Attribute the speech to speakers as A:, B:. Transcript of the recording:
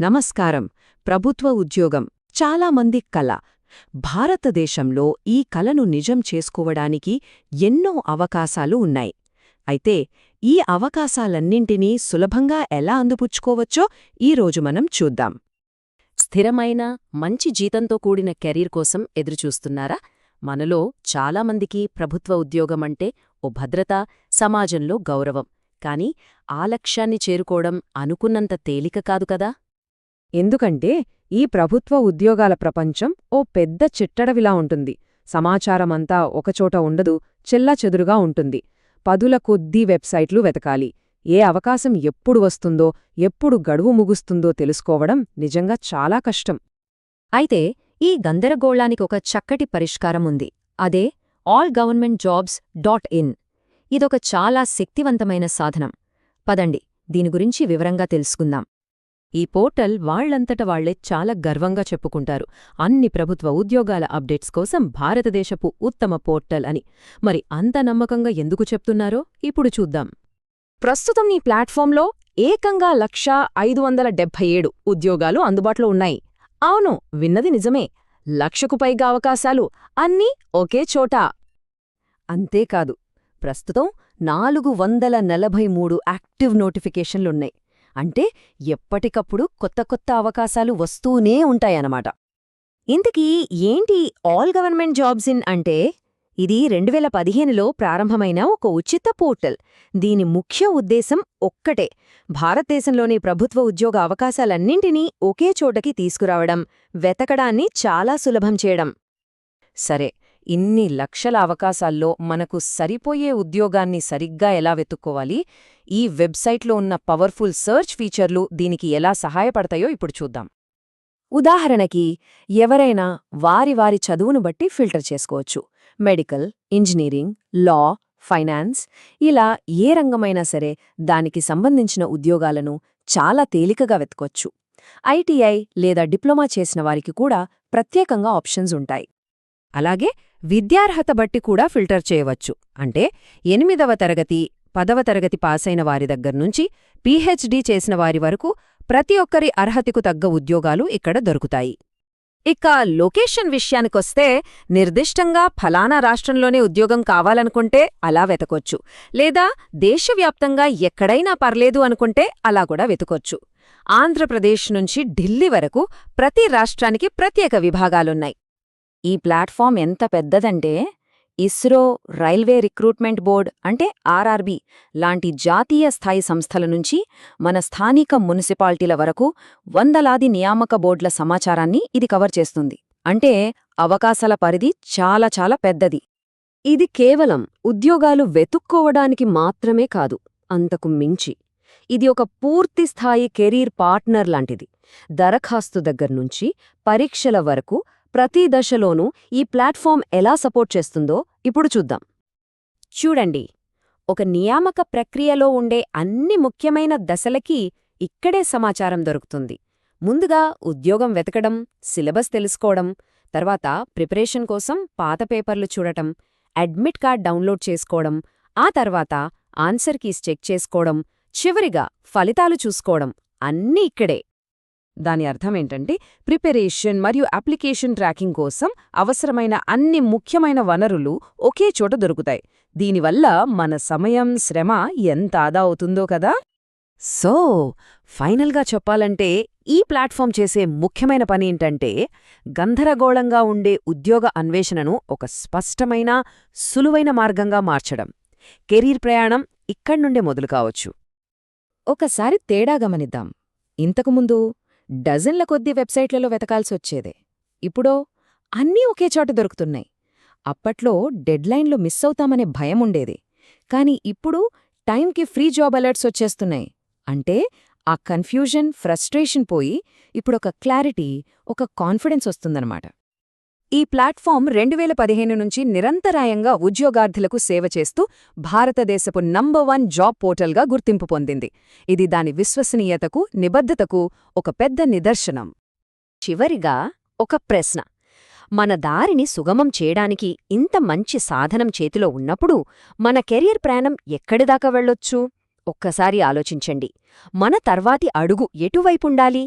A: నమస్కారం. ప్రభుత్వ ఉద్యోగం. చాలామంది కల భారతదేశంలో ఈ కలను నిజం చేసుకోవడానికి ఎన్నో అవకాశాలు ఉన్నాయి. అయితే ఈ అవకాశాలన్నింటినీ సులభంగా ఎలా అందుపుచ్చుకోవచ్చో ఈరోజు మనం చూద్దాం. స్థిరమైన మంచి జీతంతో కూడిన కెరీర్ కోసం ఎదురుచూస్తున్నారా? మనలో చాలామందికి ప్రభుత్వ ఉద్యోగమంటే ఓ భద్రత సమాజంలో గౌరవం. కాని ఆ లక్ష్యాన్ని చేరుకోవడం అనుకున్నంత తేలిక కాదు కదా? ఎందుకంటే ఈ ప్రభుత్వ ఉద్యోగాల ప్రపంచం ఓ పెద్ద చిట్టడవిలా ఉంటుంది. సమాచారమంతా ఒకచోట ఉండదు చెల్లాచెదురుగా ఉంటుంది. పదుల కొద్దీ వెబ్సైట్లు వెతకాలి. ఏ అవకాశం ఎప్పుడు వస్తుందో ఎప్పుడు గడువు ముగుస్తుందో తెలుసుకోవడం నిజంగా చాలా కష్టం. అయితే ఈ గందరగోళానికి ఒక చక్కటి పరిష్కారం ఉంది. అదే all government jobs dot in. ఇదొక చాలా శక్తివంతమైన సాధనం. పదండి దీని గురించి వివరంగా తెలుసుకుందాం. ఈ పోర్టల్ వాళ్ళంతట వాళ్ళే చాలా గర్వంగా చెప్పుకుంటారు. అన్ని ప్రభుత్వ ఉద్యోగాల అప్డేట్స్ కోసం భారతదేశపు ఉత్తమ పోర్టల్ అని. మరి అంత నమ్మకంగా ఎందుకు చెప్తున్నారో ఇప్పుడు చూద్దాం. ప్రస్తుతం ఈ ప్లాట్ఫామ్లో ఏకంగా లక్షా ఐదు వందల డెబ్భై ఏడు ఉద్యోగాలు అందుబాటులో ఉన్నాయి. అవును విన్నది నిజమే. లక్షకు పైగా అవకాశాలు అన్నీ ఒకే చోట. అంతేకాదు ప్రస్తుతం నాలుగు వందల నలభై మూడు యాక్టివ్ నోటిఫికేషన్లున్నాయి. అంటే ఎప్పటికప్పుడు కొత్త కొత్త అవకాశాలు వస్తూనే ఉంటాయన్నమాట. ఇంతకీ ఏంటి ఆల్ గవర్నమెంట్ జాబ్స్ ఇన్ అంటే? ఇది రెండువేల పదిహేనులో ప్రారంభమైన ఒక ఉచిత పోర్టల్. దీని ముఖ్య ఉద్దేశం ఒక్కటే భారతదేశంలోని ప్రభుత్వ ఉద్యోగ అవకాశాలన్నింటినీ ఒకే చోటకి తీసుకురావడం వెతకడాన్ని చాలా సులభం చేయడం. సరే ఇన్ని లక్షల అవకాశాల్లో మనకు సరిపోయే ఉద్యోగాన్ని సరిగ్గా ఎలా వెతుక్కోవాలి? ఈ వెబ్సైట్లో ఉన్న పవర్ఫుల్ సర్చ్ ఫీచర్లు దీనికి ఎలా సహాయపడతాయో ఇప్పుడు చూద్దాం. ఉదాహరణకి ఎవరైనా వారి వారి చదువును బట్టి ఫిల్టర్ చేసుకోవచ్చు. మెడికల్ ఇంజనీరింగ్ లా ఫైనాన్స్ ఇలా ఏ రంగమైనా సరే దానికి సంబంధించిన ఉద్యోగాలను చాలా తేలికగా వెతకొచ్చు ఐటీఐ లేదా డిప్లొమా చేసిన వారికి కూడా ప్రత్యేకంగా ఆప్షన్స్ ఉంటాయి. అలాగే విద్యార్హత బట్టి కూడా ఫిల్టర్ చేయవచ్చు. అంటే ఎనిమిదవ తరగతి పదవ తరగతి పాసైన వారి దగ్గర్నుంచి పీహెచ్డీ చేసిన వారి వరకు ప్రతి ఒక్కరి అర్హతకు తగ్గ ఉద్యోగాలు ఇక్కడ దొరుకుతాయి. ఇక లొకేషన్ విషయానికొస్తే నిర్దిష్టంగా ఫలానా రాష్ట్రంలోనే ఉద్యోగం కావాలనుకుంటే అలా వెతకొచ్చు. లేదా దేశవ్యాప్తంగా ఎక్కడైనా పర్లేదు అనుకుంటే అలా కూడా వెతుకొచ్చు. ఆంధ్రప్రదేశ్ నుంచి ఢిల్లీ వరకు ప్రతి రాష్ట్రానికి ప్రత్యేక విభాగాలున్నాయి. ఈ ప్లాట్ఫామ్ ఎంత పెద్దదంటే ఇస్రో రైల్వే రిక్రూట్మెంట్ బోర్డ్ అంటే ఆర్ఆర్బి లాంటి జాతీయ స్థాయి సంస్థల నుంచి మన స్థానిక మున్సిపాలిటీల వరకు వందలాది నియామక బోర్డుల సమాచారాన్ని ఇది కవర్ చేస్తుంది. అంటే అవకాశాల పరిధి చాలా చాలా పెద్దది. ఇది కేవలం ఉద్యోగాలు వెతుక్కోవడానికి మాత్రమే కాదు అంతకు మించి. ఇది ఒక పూర్తిస్థాయి కెరీర్ పార్ట్నర్ లాంటిది. దరఖాస్తు దగ్గర్నుంచి పరీక్షల వరకు ప్రతి దశలోనూ ఈ ప్లాట్ఫామ్ ఎలా సపోర్ట్ చేస్తుందో ఇప్పుడు చూద్దాం. చూడండి. ఒక నియామక ప్రక్రియలో ఉండే అన్ని ముఖ్యమైన దశలకి ఇక్కడే సమాచారం దొరుకుతుంది. ముందుగా ఉద్యోగం వెతకడం సిలబస్ తెలుసుకోవడం తర్వాత ప్రిపరేషన్ కోసం పాత పేపర్లు చూడటం అడ్మిట్ కార్డ్ డౌన్లోడ్ చేసుకోవడం ఆ తర్వాత ఆన్సర్ కీస్ చెక్ చేసుకోవడం చివరిగా ఫలితాలు చూసుకోవడం అన్నీ ఇక్కడే. దాని అర్థమేంటంటే ప్రిపరేషన్ మరియు అప్లికేషన్ ట్రాకింగ్ కోసం అవసరమైన అన్ని ముఖ్యమైన వనరులు ఒకే చోట దొరుకుతాయి. దీనివల్ల మన సమయం శ్రమ ఎంత ఆదా అవుతుందో కదా? సో ఫైనల్గా చెప్పాలంటే ఈ ప్లాట్ఫామ్ చేసే ముఖ్యమైన పని ఏంటంటే గంధరగోళంగా ఉండే ఉద్యోగ అన్వేషణను ఒక స్పష్టమైన సులువైన మార్గంగా మార్చడం. కెరీర్ ప్రయాణం ఇక్కడ్నుండే మొదలు కావచ్చు. ఒకసారి తేడా గమనిద్దాం. ఇంతకుముందు డజన్ల కొద్దీ వెబ్సైట్లలో వెతకాల్సొచ్చేదే. ఇప్పుడో అన్నీ ఒకే చోట దొరుకుతున్నాయి. అప్పట్లో డెడ్లైన్లు మిస్ అవుతామనే భయం ఉండేది కాని ఇప్పుడు టైంకి ఫ్రీ జాబ్ అలర్ట్స్ వచ్చేస్తున్నాయి. అంటే ఆ కన్ఫ్యూజన్ ఫ్రస్ట్రేషన్ పోయి ఇప్పుడొక క్లారిటీ ఒక కాన్ఫిడెన్స్ వస్తుందన్నమాట. ఈ ప్లాట్ఫామ్ రెండు వేల పదిహేను నుంచి నిరంతరాయంగా ఉద్యోగార్థులకు సేవ చేస్తూ భారతదేశపు నంబర్ వన్ జాబ్ పోర్టల్గా గుర్తింపు పొందింది. ఇది దాని విశ్వసనీయతకు నిబద్ధతకు ఒక పెద్ద నిదర్శనం. చివరిగా ఒక ప్రశ్న. మన దారిని సుగమం చేయడానికి ఇంత మంచి సాధనం చేతిలో ఉన్నప్పుడు మన కెరియర్ ప్రయాణం ఎక్కడిదాకా వెళ్ళొచ్చు? ఒక్కసారి ఆలోచించండి. మన తర్వాతి అడుగు ఎటువైపుండాలి